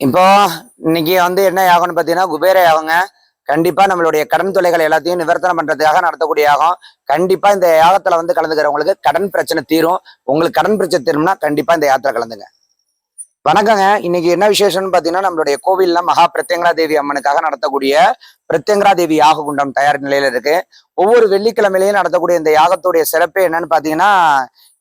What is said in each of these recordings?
இப்போ இன்னைக்கு வந்து என்ன யாகம்னு பார்த்தீங்கன்னா குபேர யாகங்க கண்டிப்பாக நம்மளுடைய கடன் தொலைகள் எல்லாத்தையும் நிவர்த்தனம் பண்ணுறதுக்காக நடத்தக்கூடிய யாகம் கண்டிப்பாக இந்த யாகத்தில் வந்து கலந்துக்கிறவங்களுக்கு கடன் பிரச்சனை தீரும். உங்களுக்கு கடன் பிரச்சனை தீரும்னா கண்டிப்பாக இந்த யாத்திரை கலந்துங்க. வணக்கங்க. இன்னைக்கு என்ன விசேஷம்னு பார்த்தீங்கன்னா நம்மளுடைய கோவில்ல மகா பிரத்யங்கரா தேவி அம்மனுக்காக நடத்தக்கூடிய பிரத்யங்கரா தேவி யாக குண்டம் தயார் நிலையில இருக்கு. ஒவ்வொரு வெள்ளிக்கிழமையிலையும் நடத்தக்கூடிய இந்த யாகத்துடைய சிறப்பு என்னன்னு பார்த்தீங்கன்னா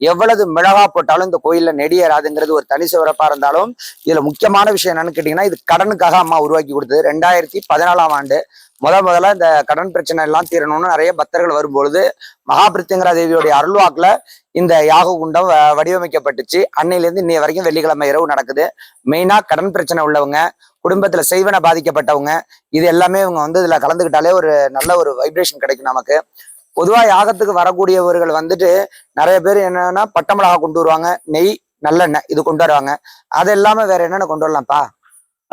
எவ்வளவு மிளகா போட்டாலும் இந்த கோயில்ல நெடியேறாதுங்கிறது ஒரு தனி சிறப்பா இருந்தாலும் இதுல முக்கியமான விஷயம் என்னன்னு கேட்டீங்கன்னா இது கடனுக்காக அம்மா உருவாக்கி கொடுத்தது. ரெண்டாயிரத்தி பதினாலாம் ஆண்டு முத முதல்ல இந்த கடன் பிரச்சனை எல்லாம் தீரணும்னு நிறைய பக்தர்கள் வரும்பொழுது மகாபிருத்திங்கரா தேவியோடைய அருள்வாக்குல இந்த யாக குண்டம் வ- வடிவமைக்கப்பட்டுச்சு. அன்னையிலேருந்து இன்னைய வரைக்கும் வெள்ளிக்கிழமை இரவு நடக்குது. மெயினா கடன் பிரச்சனை உள்ளவங்க குடும்பத்தில் செய்வன பாதிக்கப்பட்டவங்க இது எல்லாமே இவங்க வந்து இதில் கலந்துக்கிட்டாலே ஒரு நல்ல ஒரு வைப்ரேஷன் கிடைக்கும் நமக்கு. பொதுவாக யாகத்துக்கு வரக்கூடியவர்கள் வந்துட்டு நிறைய பேர் என்னன்னா பட்டமிளகா கொண்டு வருவாங்க நெய் நல்லெண்ணெய் இது கொண்டு வருவாங்க. அது இல்லாமல் வேற என்னென்ன கொண்டு வரலாம்ப்பா?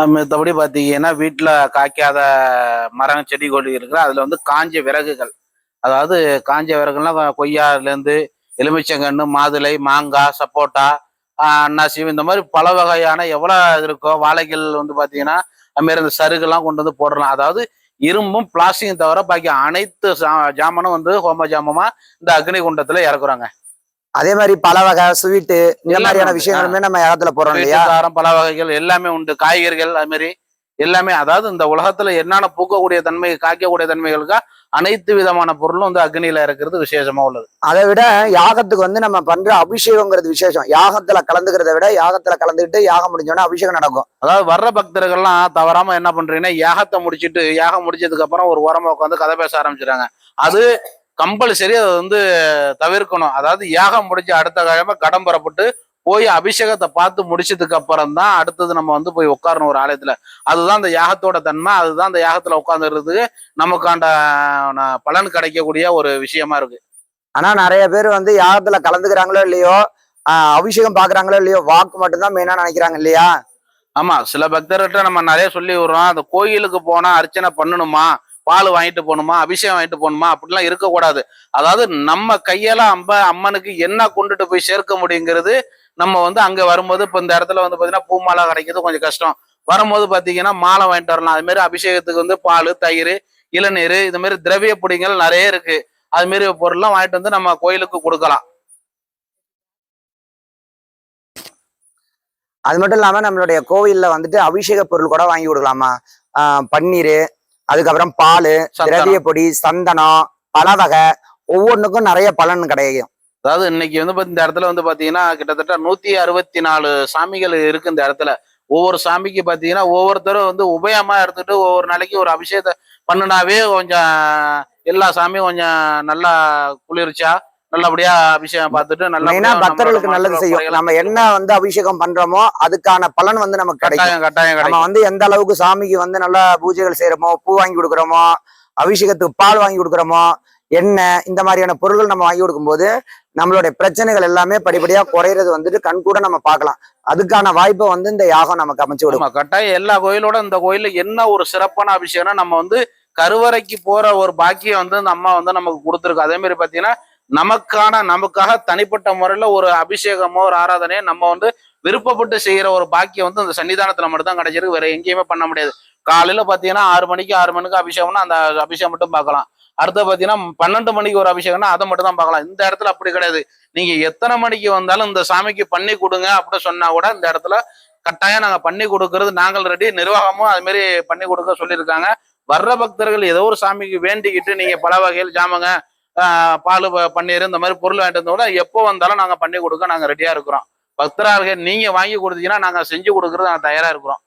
மற்றபடி பார்த்தீங்கன்னா வீட்டில் காய்க்காத மரம் செடி கொடி இருக்கிற அதில் வந்து காஞ்ச விறகுகள். அதாவது காஞ்ச விறகுலாம் கொய்யாலேருந்து எலுமிச்சங்கன்று மாதுளை மாங்காய் சப்போட்டா அன்னாசி இந்த மாதிரி பல வகையான எவ்வளோ இருக்கோ வாழைகள் வந்து பார்த்தீங்கன்னா அதுமாரி இந்த சருகுலாம் கொண்டு வந்து போடலாம். அதாவது இரும்பும் பிளாஸ்டிக்கும் தவிர பாக்கி அனைத்து சா- ஜாமானும் வந்து ஹோம ஜாமமாக இந்த அக்னி குண்டத்தில் இறக்குறாங்க. அதே மாதிரி பல வகை ஸ்வீட்டு இந்த மாதிரியான. விஷயங்களுமே நம்ம யாகத்துல போறோம் இல்லையா? பல வகைகள் எல்லாமே உண்டு. காய்கறிகள் அது மாதிரி எல்லாமே அதாவது இந்த உலகத்துல என்னென்ன பூக்கக்கூடிய தன்மை காய்க்கக்கூடிய தன்மைகளுக்கா அனைத்து விதமான பொருளும் வந்து அக்னியில இருக்கிறது விசேஷமா உள்ளது. அதை விட யாகத்துக்கு வந்து நம்ம பண்ற அபிஷேகங்கிறது விசேஷம். யாகத்துல கலந்துக்கிறத விட யாகத்துல கலந்துக்கிட்டு யாகம் முடிஞ்சோடனே அபிஷேகம் நடக்கும். அதாவது வர்ற பக்தர்கள்லாம் தவறாம என்ன பண்றீங்கன்னா யாகத்தை முடிச்சிட்டு யாகம் முடிச்சதுக்கு அப்புறம் ஒரு ஓரமா உட்காந்து கதை பேச ஆரம்பிச்சிடுறாங்க. அது கம்பல்சரி அதை வந்து தவிர்க்கணும். அதாவது யாகம் முடிஞ்ச அடுத்த கிழமை கடம் பெறப்பட்டு போய் அபிஷேகத்தை பார்த்து முடிச்சதுக்கு அப்புறம் தான் அடுத்தது நம்ம வந்து போய் உட்காரணும் ஒரு ஆலயத்துல. அதுதான் அந்த யாகத்தோட தன்மை. அதுதான் அந்த யாகத்துல உட்காந்துறதுக்கு நமக்காண்ட பலன் கிடைக்கக்கூடிய ஒரு விஷயமா இருக்கு. ஆனா நிறைய பேர் வந்து யாகத்துல கலந்துக்கிறாங்களோ இல்லையோ அபிஷேகம் பாக்குறாங்களோ இல்லையோ வாக்கு மட்டும்தான் மெயினா நினைக்கிறாங்க இல்லையா? ஆமா சில பக்தர்கிட்ட நம்ம நிறைய சொல்லி விடுறோம். அந்த கோயிலுக்கு போனா அர்ச்சனை பண்ணணுமா? பால் வாங்கிட்டு போகணுமா அபிஷேகம் வாங்கிட்டு போகணுமா அப்படிலாம் இருக்கக்கூடாது. அதாவது நம்ம கையால அம்ப அம்மனுக்கு என்ன கொண்டுட்டு போய் சேர்க்க முடியுங்கிறது நம்ம வந்து அங்க வரும்போது இப்போ இந்த இடத்துல வந்து பார்த்தீங்கன்னா பூமாலை கிடைக்கிறது கொஞ்சம் கஷ்டம். வரும்போது பார்த்தீங்கன்னா மாலை வாங்கிட்டு வரலாம். அது மாதிரி அபிஷேகத்துக்கு வந்து பால் தயிர் இளநீர் இது மாதிரி திரவிய பொடிகள் நிறைய இருக்கு. அது மாதிரி பொருள்லாம் வாங்கிட்டு வந்து நம்ம கோயிலுக்கு கொடுக்கலாம். அது மட்டும் இல்லாமல் நம்மளுடைய கோவில்ல வந்துட்டு அபிஷேக பொருள் கூட வாங்கி கொடுக்கலாமா? பன்னீர் அதுக்கப்புறம் பால். திரவிய பொடி சந்தனம் பல வகை ஒவ்வொன்றுக்கும் நிறைய பலன் கிடைக்கும் அதாவது இன்னைக்கு வந்து இந்த இடத்துல வந்து பாத்தீங்கன்னா கிட்டத்தட்ட நூத்தி அறுபத்தி நாலு சாமிகள் இருக்கு இந்த இடத்துல ஒவ்வொரு சாமிக்கு பாத்தீங்கன்னா ஒவ்வொருத்தரும் வந்து உபயமா எடுத்துட்டு ஒவ்வொரு நாளைக்கு ஒரு அபிஷேகத்தை பண்ணுனாவே கொஞ்சம் எல்லா சாமியும் கொஞ்சம் நல்லா குளிர்ச்சியா நல்லபடியா அபிஷேகம் பார்த்துட்டு நல்லபடியா பக்தர்களுக்கு நல்லது செய்யும். நம்ம என்ன வந்து அபிஷேகம் பண்றோமோ அதுக்கான பலன் வந்து நமக்கு கிடைக்கும். கட்டாயம் நம்ம வந்து எந்த அளவுக்கு சாமிக்கு வந்து நல்லா பூஜைகள் செய்யறோமோ பூ வாங்கி கொடுக்குறோமோ அபிஷேகத்துக்கு பால் வாங்கி கொடுக்குறோமோ எண்ணெய் இந்த மாதிரியான பொருட்கள் நம்ம வாங்கி கொடுக்கும்போது நம்மளுடைய பிரச்சனைகள் எல்லாமே படிப்படியா குறையிறது வந்துட்டு கண் கூட நம்ம பார்க்கலாம். அதுக்கான வாய்ப்பை வந்து இந்த யாகம் நமக்கு அமைச்சு ஆமா கட்டாயம் எல்லா கோயிலோட இந்த கோயில்ல என்ன ஒரு சிறப்பான அபிஷேகம்னா நம்ம வந்து கருவறைக்கு போற ஒரு பாக்கியம் வந்து இந்த அம்மா வந்து நமக்கு கொடுத்துருக்கு. அதே மாதிரி பாத்தீங்கன்னா நமக்கான நமக்காக தனிப்பட்ட முறையில் ஒரு அபிஷேகமோ ஒரு ஆராதனையோ நம்ம வந்து விருப்பப்பட்டு செய்கிற ஒரு பாக்கியம் வந்து அந்த சன்னிதானத்துல மட்டும்தான் கிடைச்சிருக்கு. வேற எங்கேயுமே பண்ண முடியாது. காலையில பாத்தீங்கன்னா ஆறு மணிக்கு ஆறு மணிக்கு அபிஷேகம்னா அந்த அபிஷேகம் மட்டும் பார்க்கலாம். அடுத்து பாத்தீங்கன்னா பன்னெண்டு மணிக்கு ஒரு அபிஷேகம்னா அதை மட்டும் தான் பார்க்கலாம். இந்த இடத்துல அப்படி கிடையாது. நீங்க எத்தனை மணிக்கு வந்தாலும் இந்த சாமிக்கு பண்ணி கொடுங்க அப்படின்னு சொன்னா கூட இந்த இடத்துல கட்டாயம் நாங்க பண்ணி கொடுக்கறது நாங்கள் ரெடி நிர்வாகமும் அது மாதிரி பண்ணி கொடுக்க சொல்லியிருக்காங்க. வர்ற பக்தர்கள் ஏதோ ஒரு சாமிக்கு வேண்டிக்கிட்டு நீங்க பல வகையில் ஜாமங்க. பால் ப- பன்னீர் இந்த மாதிரி பொருள் வாங்கிட்டு வந்தோட எப்போ வந்தாலும் நாங்கள் பண்ணி கொடுக்க நாங்கள் ரெடியாக இருக்கிறோம். பக்தராக நீங்கள் வாங்கி கொடுத்தீங்கன்னா நாங்கள் செஞ்சு கொடுக்குறது நாங்கள் தயாராக இருக்கிறோம்.